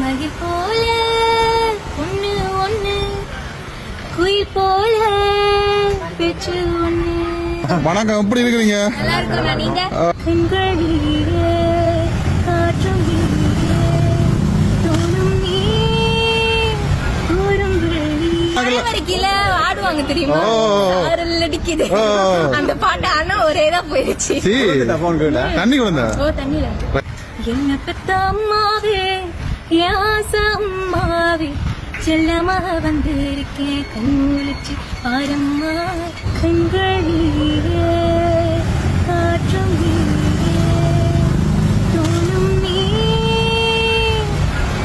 மகிழ் போல ஒண்ணு ஒண்ணு. குயில் போல பேச்சு ஒண்ணு. வணக்கம் எப்படி இருக்கிறீங்க? நல்லா இருக்கா நீங்க? கண்களிலே காற்றும் தோணும் நீ. மலைவரைக்கில ஆடுவாங்க தெரியுமா? அடிக்குது. ஓ. அந்த பாட்டு ஆனா ஒரே தான் போயிடுச்சு. தண்ணி என்ன பெத்த அம்மாவே என் ஆசை அம்மாவே செல்லமாக வந்திருக்கேன் கண்முழிச்சு பாரம்மா கண்களிலே காற்றும் நீயே, தோணும் நீ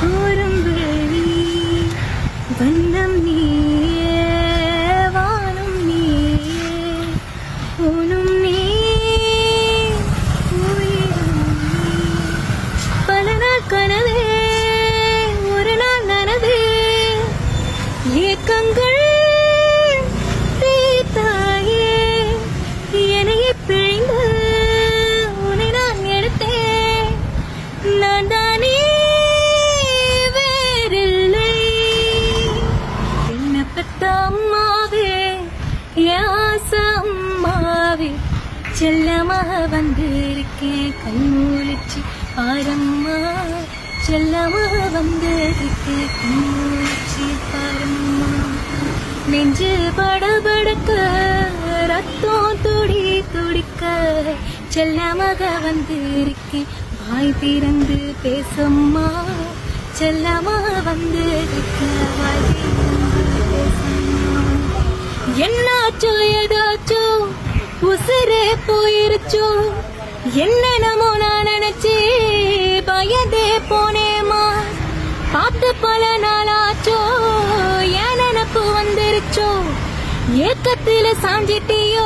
தோறும் விழி வண்ணம் நீயே ஏக்கங்கள் தீர்த்தாயே என்னையே பிழிந்து உன்னை நான் எடுத்தேன் நான் தானே வேறில்லை என்ன பெத்த அம்மாவே என் செல்லமாக வந்திருக்கேன் கண்மூழிச்சு பாரம்மா செல்லமாக வந்திருக்கேன் கண்மூழிச்சு நெஞ்சு படபடக்க ரத்தம் துடி துடிக்க செல்லமாக வந்திருக்கேன். வாய் திறந்து பேசம்மா செல்லமாக வந்திருக்க வாய் திறந்து பேசம்மா. என்னாச்சோ ஏதாச்சோ உசுரே போயிருச்சோ. என்னென்னமோ நான் நினைச்சே பயந்து பார்த்து பல நாளாச்சோ ஏன் நினப்பு வந்துருச்சோ? ஏக்கத்தில சாஞ்சிட்டியோ?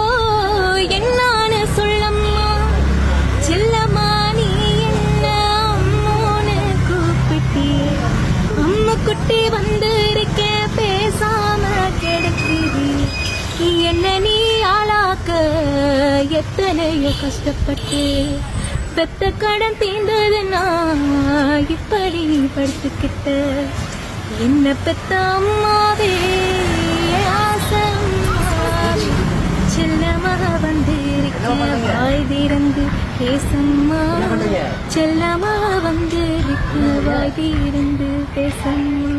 என்னான்னு சொல்லம்மா. செல்லம்மா நீ என்ன அம்மோன்னு கூப்பிட்டி. அம்மா குட்டி வந்திருக்க பேசாம கிடக்குது என்ன நீ ஆளாக்க எத்தனையோ கஷ்டப்பட்டு. பெத்த கடன் தீர்ந்ததுன்னா இப்படி படுத்துக்கிட்ட. என்ன பெத்த அம்மாவே செல்லமாக வந்திருக்கேன் வாய் திறந்து பேசம்மா. செல்லமாக வந்திருக்க வாய் திறந்து பேசம்மா.